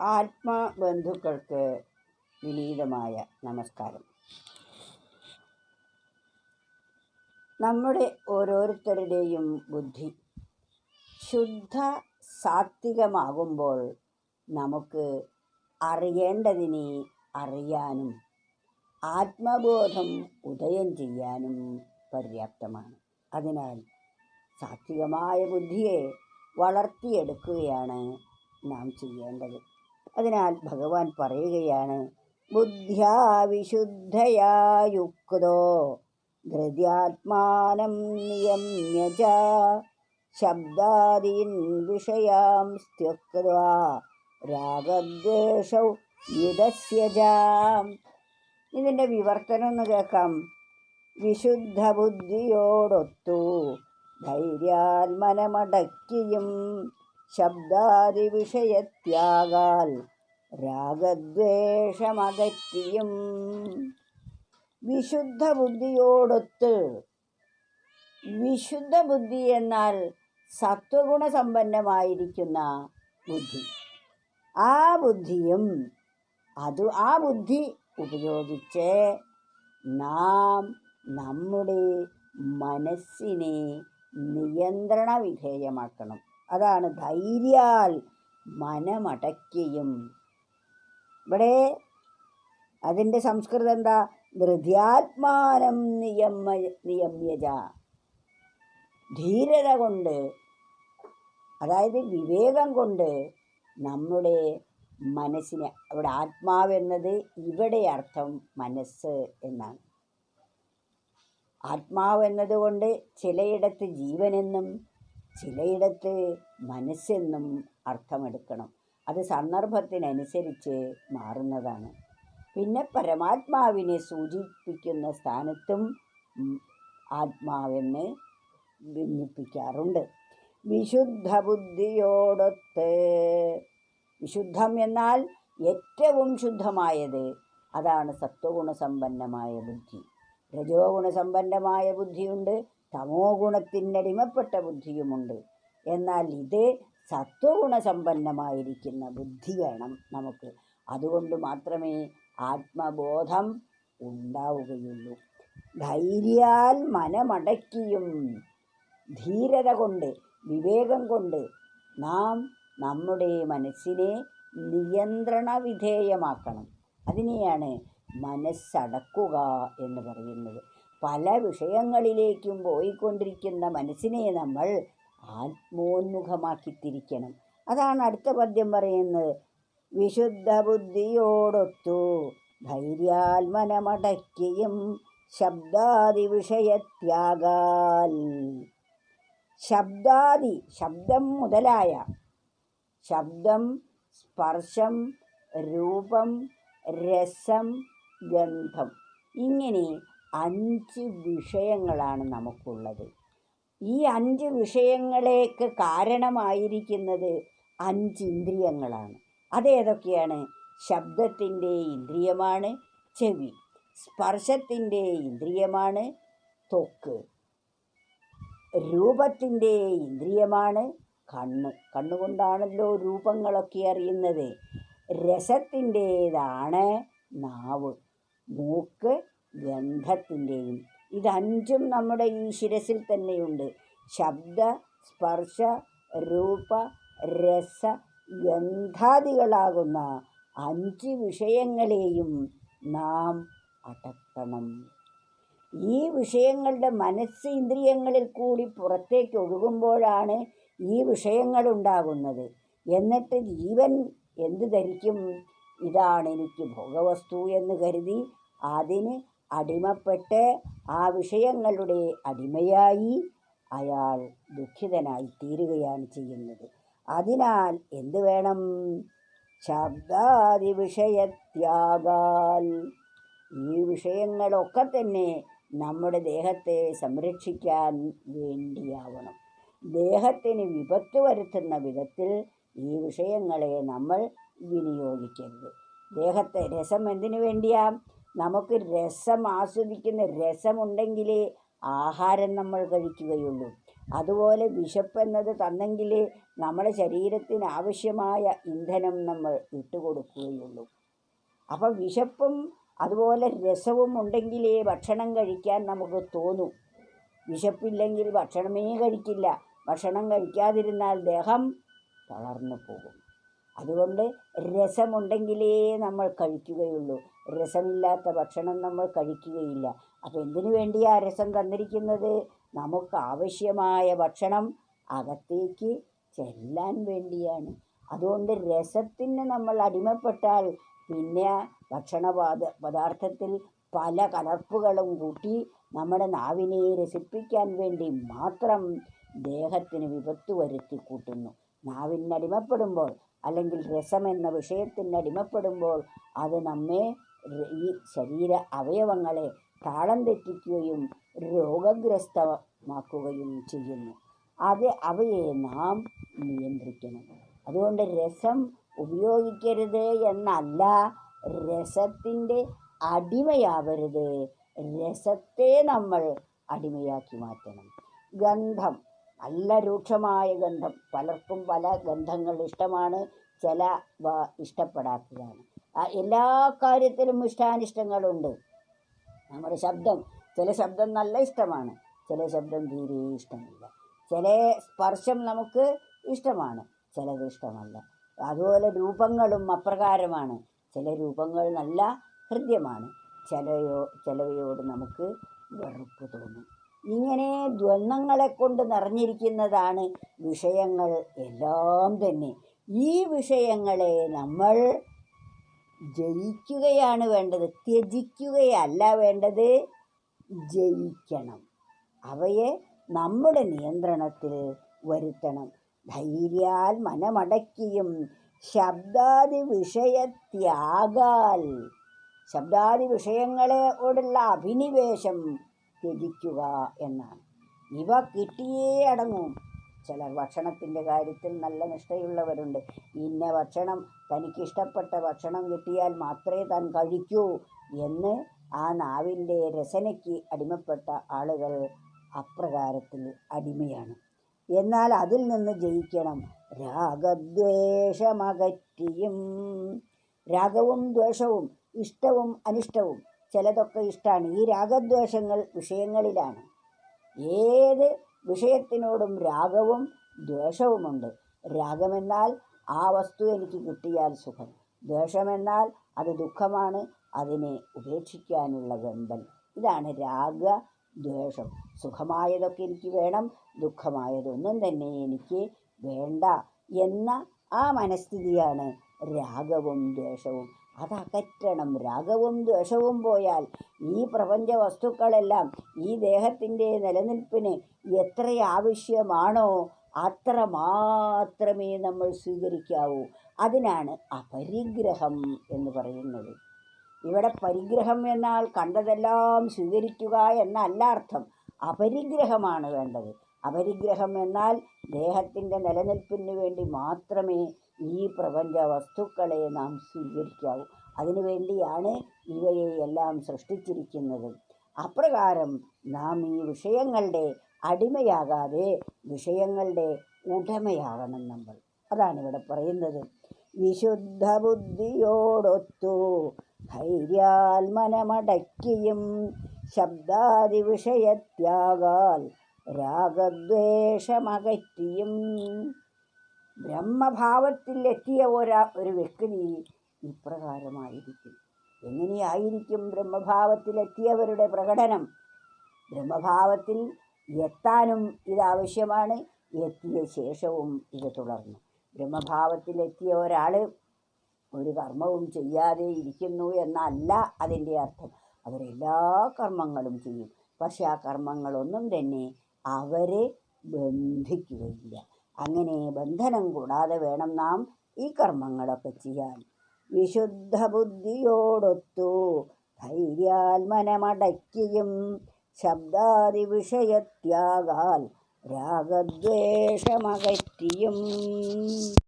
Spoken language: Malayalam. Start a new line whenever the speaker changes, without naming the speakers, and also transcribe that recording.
ആത്മബന്ധുക്കൾക്ക് വിനീതമായ നമസ്കാരം. നമ്മുടെ ഓരോരുത്തരുടെയും ബുദ്ധി ശുദ്ധ സാത്വികമാകുമ്പോൾ നമുക്ക് അറിയേണ്ടതിനെ അറിയാനും ആത്മബോധം ഉദയം ചെയ്യാനും പര്യാപ്തമാണ്. അതിനാൽ സാത്വികമായ ബുദ്ധിയെ വളർത്തിയെടുക്കുകയാണ് നാം ചെയ്യേണ്ടത്. അതിനാൽ ഭഗവാൻ പറയുകയാണ് ബുദ്ധ്യാ വിശുദ്ധയാ യുക്തോ ധൃത്യാത്മാനം നിയമ്യ ശബ്ദാദീൻ വിഷയാം സ്ത്യക്വാ രാഗദ്വേഷൗ യുധസ്യ ച. ഇതിന്റെ വിവർത്തനം ഒന്ന് കേൾക്കാം. വിശുദ്ധ ബുദ്ധിയോടൊത്തു ധൈര്യാൽ മനമടക്കിയും ശബ്ദാദി വിഷയത്യാകാൽ രാഗദ്വേഷമകറ്റിയും വിശുദ്ധ ബുദ്ധിയോടൊത്ത് വിശുദ്ധ ബുദ്ധി എന്നാൽ സത്വഗുണസമ്പന്നമായിരിക്കുന്ന ബുദ്ധി. ആ ബുദ്ധിയും അത് ആ ബുദ്ധി ഉപയോഗിച്ച് നാം നമ്മുടെ മനസ്സിനെ നിയന്ത്രണ വിധേയമാക്കണം അതാണ് ധൈര്യാൽ മനമടക്കിയും. ഇവിടെ അതിന്റെ സംസ്കൃതം എന്താ? ധൃത്യാത്മാനം നിയമ നിയമ്യജ. ധീരത കൊണ്ട് അതായത് വിവേകം കൊണ്ട് നമ്മുടെ മനസ്സിനെ അവിടെ ആത്മാവെന്നത് ഇവിടെ അർത്ഥം മനസ്സ് എന്നാണ്. ആത്മാവ് എന്നതുകൊണ്ട് ചിലയിടത്ത് ജീവനെന്നും ചിലയിടത്ത് മനസ്സെന്നും അർത്ഥമെടുക്കണം. അത് സന്ദർഭത്തിനനുസരിച്ച് മാറുന്നതാണ്. പിന്നെ പരമാത്മാവിനെ സൂചിപ്പിക്കുന്ന സ്ഥാനത്തും ആത്മാവെന്ന് ഭിന്നിപ്പിക്കാറുണ്ട്. വിശുദ്ധ ബുദ്ധിയോടൊത്ത് വിശുദ്ധം എന്നാൽ ഏറ്റവും ശുദ്ധമായത് അതാണ് സത്വഗുണസമ്പന്നമായ ബുദ്ധി. രജോ ഗുണസമ്പന്നമായ ബുദ്ധിയുണ്ട് തമോ ഗുണത്തിനടിമപ്പെട്ട ബുദ്ധിയുമുണ്ട്. എന്നാൽ ഇത് സത്വഗുണസമ്പന്നമായിരിക്കുന്ന ബുദ്ധി വേണം നമുക്ക്. അതുകൊണ്ട് മാത്രമേ ആത്മബോധം ഉണ്ടാവുകയുള്ളൂ. ധൈര്യാൽ മനമടക്കിയും ധീരത കൊണ്ട് വിവേകം കൊണ്ട് നാം നമ്മുടെ മനസ്സിനെ നിയന്ത്രണ വിധേയമാക്കണം അതിനെയാണ് മനസ്സടക്കുക എന്ന് പറയുന്നത്. പല വിഷയങ്ങളിലേക്കും പോയിക്കൊണ്ടിരിക്കുന്ന മനസ്സിനെ നമ്മൾ ആത്മോന്മുഖമാക്കിത്തിരിക്കണം. അതാണ് അടുത്ത പദ്യം പറയുന്നത്. വിശുദ്ധ ബുദ്ധിയോടൊത്തു ധൈര്യാൽ മനമടക്കിയും ശബ്ദാദി വിഷയത്യാഗാൽ ശബ്ദാദി ശബ്ദം മുതലായ ശബ്ദം സ്പർശം രൂപം രസം ഗന്ധം. ഇങ്ങനെ അഞ്ച് വിഷയങ്ങളാണ് നമുക്കുള്ളത്. ഈ അഞ്ച് വിഷയങ്ങളേക്ക് കാരണമായിരിക്കുന്നത് അഞ്ച് ഇന്ദ്രിയങ്ങളാണ്. അതേതൊക്കെയാണ്? ശബ്ദത്തിന്റെ ഇന്ദ്രിയമാണ് ചെവി. സ്പർശത്തിന്റെ ഇന്ദ്രിയമാണ് തൊക്ക്. രൂപത്തിന്റെ ഇന്ദ്രിയമാണ് കണ്ണ്. കണ്ണുകൊണ്ടാണല്ലോ രൂപങ്ങളൊക്കെ അറിയുന്നത്. രസത്തിന്റേതാണ് നാവ്. മൂക്ക് ഗന്ധത്തിന്റെയും ഇതഞ്ചും നമ്മുടെ ഈ ശിരസിൽ തന്നെയുണ്ട്. ശബ്ദ സ്പർശ രൂപ രസ ഗന്ധാദികളാകുന്ന അഞ്ച് വിഷയങ്ങളെയും നാം അടക്കണം. ഈ വിഷയങ്ങളുടെ മനസ്സ് ഇന്ദ്രിയങ്ങളിൽ കൂടി പുറത്തേക്ക് ഒഴുകുമ്പോഴാണ് ഈ വിഷയങ്ങൾ ഉണ്ടാകുന്നത് എന്നിട്ട് ജീവൻ എന്ത് ധരിക്കും? ഇതാണ് എനിക്ക് ഭോഗവസ്തു എന്ന് കരുതി അതിന് അടിമപ്പെട്ട് ആ വിഷയങ്ങളുടെ അടിമയായി അയാൾ ദുഃഖിതനായി തീരുകയാണ് ചെയ്യുന്നത്. അതിനാൽ എന്ത് വേണം? ശബ്ദാദി വിഷയത്യാഗാൽ. ഈ വിഷയങ്ങളൊക്കെ തന്നെ നമ്മുടെ ദേഹത്തെ സംരക്ഷിക്കാൻ വേണ്ടിയാവണം. ദേഹത്തിന് വിപത്ത് വരുത്തുന്ന വിധത്തിൽ ഈ വിഷയങ്ങളെ നമ്മൾ വിനിയോഗിക്കരുത്. ദേഹത്തെ രസം എന്തിനു വേണ്ടിയാ? നമുക്ക് രസം ആസ്വദിക്കുന്ന രസമുണ്ടെങ്കിലേ ആഹാരം നമ്മൾ കഴിക്കുകയുള്ളൂ. അതുപോലെ വിശപ്പെന്നത് തന്നെങ്കിൽ നമ്മുടെ ശരീരത്തിന് ആവശ്യമായ ഇന്ധനം നമ്മൾ ഇട്ടുകൊടുക്കുകയുള്ളൂ. അപ്പം വിശപ്പും അതുപോലെ രസവും ഉണ്ടെങ്കിലേ ഭക്ഷണം കഴിക്കാൻ നമുക്ക് തോന്നും. വിശപ്പില്ലെങ്കിൽ ഭക്ഷണമേ കഴിക്കില്ല. ഭക്ഷണം കഴിക്കാതിരുന്നാൽ ദേഹം തളർന്നു പോകും. അതുകൊണ്ട് രസമുണ്ടെങ്കിലേ നമ്മൾ കഴിക്കുകയുള്ളൂ. രസമില്ലാത്ത ഭക്ഷണം നമ്മൾ കഴിക്കുകയില്ല. അപ്പോൾ എന്തിനു വേണ്ടിയാ രസം തന്നിരിക്കുന്നത്? നമുക്ക് ആവശ്യമായ ഭക്ഷണം അകത്തേക്ക് ചെല്ലാൻ വേണ്ടിയാണ്. അതുകൊണ്ട് രസത്തിന് നമ്മൾ അടിമപ്പെട്ടാൽ പിന്നെ ഭക്ഷണ പദാർത്ഥത്തിൽ പല കലർപ്പുകളും കൂട്ടി നമ്മുടെ നാവിനെ രസിപ്പിക്കാൻ വേണ്ടി മാത്രം ദേഹത്തിന് വിപത്ത് വരുത്തി കൂട്ടുന്നു. നാവിന് അടിമപ്പെടുമ്പോൾ അല്ലെങ്കിൽ രസം എന്ന വിഷയത്തിന് അടിമപ്പെടുമ്പോൾ അത് നമ്മെ ഈ ശരീര അവയവങ്ങളെ താളം തെറ്റിക്കുകയും രോഗഗ്രസ്തമാക്കുകയും ചെയ്യുന്നു. അത് അവയെ നാം നിയന്ത്രിക്കണം. അതുകൊണ്ട് രസം ഉപയോഗിക്കരുത് എന്നല്ല രസത്തിന്റെ അടിമയാവരുത്. രസത്തെ നമ്മൾ അടിമയാക്കി മാറ്റണം. ഗന്ധം നല്ല രൂക്ഷമായ ഗന്ധം. പലർക്കും പല ഗന്ധങ്ങൾ ഇഷ്ടമാണ്. ചില ഇഷ്ടപ്പെടാത്തതാണ്. എല്ലാ കാര്യത്തിലും ഇഷ്ടാനിഷ്ടങ്ങളുണ്ട്. നമ്മുടെ ശബ്ദം ചില ശബ്ദം നല്ല ഇഷ്ടമാണ് ചില ശബ്ദം തീരെ ഇഷ്ടമില്ല. ചില സ്പർശം നമുക്ക് ഇഷ്ടമാണ് ചിലത് ഇഷ്ടമല്ല. അതുപോലെ രൂപങ്ങളും അപ്രകാരമാണ് ചില രൂപങ്ങൾ നല്ല ഹൃദ്യമാണ് ചിലയോ ചിലവയോട് നമുക്ക് വെറുപ്പ് തോന്നും. ഇങ്ങനെ ദ്വന്ദ്ങ്ങളെ കൊണ്ട് നിറഞ്ഞിരിക്കുന്നതാണ് വിഷയങ്ങൾ എല്ലാം തന്നെ. ഈ വിഷയങ്ങളെ നമ്മൾ ജയിക്കുകയാണ് വേണ്ടത്. ത്യജിക്കുകയല്ല വേണ്ടത്. ജയിക്കണം. അവയെ നമ്മുടെ നിയന്ത്രണത്തിൽ വരുത്തണം. ധൈര്യാൽ മനമടക്കിയും ശബ്ദാദി വിഷയത്യാഗാൽ ശബ്ദാദി വിഷയങ്ങളോടുള്ള അഭിനിവേശം ത്യജിക്കുക എന്നാണ്. ഇവ കിട്ടിയേ അടങ്ങും. ചിലർ ഭക്ഷണത്തിന്റെ കാര്യത്തിൽ നല്ല നിഷ്ഠയുള്ളവരുണ്ട്. ഇന്ന ഭക്ഷണം തനിക്കിഷ്ടപ്പെട്ട ഭക്ഷണം കിട്ടിയാൽ മാത്രമേ താൻ കഴിക്കൂ എന്ന് ആ നാവിന്റെ രസനയ്ക്ക് അടിമപ്പെട്ട ആളുകൾ അപ്രകാരത്തിൽ അടിമയാണ്. എന്നാൽ അതിൽ നിന്ന് ജയിക്കണം. രാഗദ്വേഷമകറ്റിയും രാഗവും ദ്വേഷവും ഇഷ്ടവും അനിഷ്ടവും ചിലതൊക്കെ ഇഷ്ടമാണ് ഈ രാഗദ്വേഷങ്ങൾ വിഷയങ്ങളിലാണ്. ഏത് വിഷയത്തിനോടും രാഗവും ദ്വേഷവുമുണ്ട്. രാഗമെന്നാൽ ആ വസ്തു എനിക്ക് കിട്ടിയാൽ സുഖം. ദ്വേഷമെന്നാൽ അത് ദുഃഖമാണ്. അതിനെ ഉപേക്ഷിക്കാനുള്ള വെമ്പൽ. ഇതാണ് രാഗ ദ്വേഷം. സുഖമായതൊക്കെ എനിക്ക് വേണം. ദുഃഖമായതൊന്നും തന്നെ എനിക്ക് വേണ്ട എന്ന ആ മനസ്ഥിതിയാണ് രാഗവും ദ്വേഷവും. അതകറ്റണം രാഗവും ദ്വേഷവും പോയാൽ ഈ പ്രപഞ്ച വസ്തുക്കളെല്ലാം ഈ ദേഹത്തിന്റെ നിലനിൽപ്പിന് എത്ര ആവശ്യമാണോ അത്ര മാത്രമേ നമ്മൾ സ്വീകരിക്കാവൂ. അതിനാണ് അപരിഗ്രഹം എന്ന് പറയുന്നത്. ഇവിടെ പരിഗ്രഹം എന്നാൽ കണ്ടതെല്ലാം സ്വീകരിക്കുക എന്നല്ല അർത്ഥം. അപരിഗ്രഹമാണ് വേണ്ടത്. അപരിഗ്രഹം എന്നാൽ ദേഹത്തിന്റെ നിലനിൽപ്പിന് വേണ്ടി മാത്രമേ ഈ പ്രപഞ്ച വസ്തുക്കളെ നാം സ്വീകരിക്കാവൂ. അതിനുവേണ്ടിയാണ് ഇവയെ എല്ലാം സൃഷ്ടിച്ചിരിക്കുന്നത്. അപ്രകാരം നാം ഈ വിഷയങ്ങളുടെ അടിമയാകാതെ വിഷയങ്ങളുടെ ഉടമയാകണം നമ്മൾ. അതാണ് ഇവിടെ പറയുന്നത്. വിശുദ്ധ ബുദ്ധിയോടൊത്തു ധൈര്യാൽ മനമടക്കിയും ശബ്ദാദി വിഷയത്യാകാൽ രാഗദ്വേഷമകറ്റിയും ബ്രഹ്മഭാവത്തിൽ എത്തിയ ഒരാ ഒരു വ്യക്തി ഇപ്രകാരമായിരിക്കും. എങ്ങനെയായിരിക്കും ബ്രഹ്മഭാവത്തിലെത്തിയവരുടെ പ്രകടനം? ബ്രഹ്മഭാവത്തിൽ എത്താനും ഇതാവശ്യമാണ് എത്തിയ ശേഷവും ഇത് തുടർന്നു. ബ്രഹ്മഭാവത്തിലെത്തിയ ഒരാൾ ഒരു കർമ്മവും ചെയ്യാതെ ഇരിക്കുന്നു എന്നല്ല അതിന്റെ അർത്ഥം. അവരെല്ലാ കർമ്മങ്ങളും ചെയ്യും. പക്ഷെ ആ കർമ്മങ്ങളൊന്നും തന്നെ അവരെ ബന്ധിക്കുകയില്ല. അങ്ങനെ ബന്ധനം കൂടാതെ വേണം നാം ഈ കർമ്മങ്ങളൊക്കെ ചെയ്യാൻ വിശുദ്ധ ബുദ്ധിയോടൊത്തു ധൈര്യാൽ മനമടക്കിയും ശബ്ദാദി വിഷയത്യാകാൽ രാഗദ്വേഷമകറ്റിയും.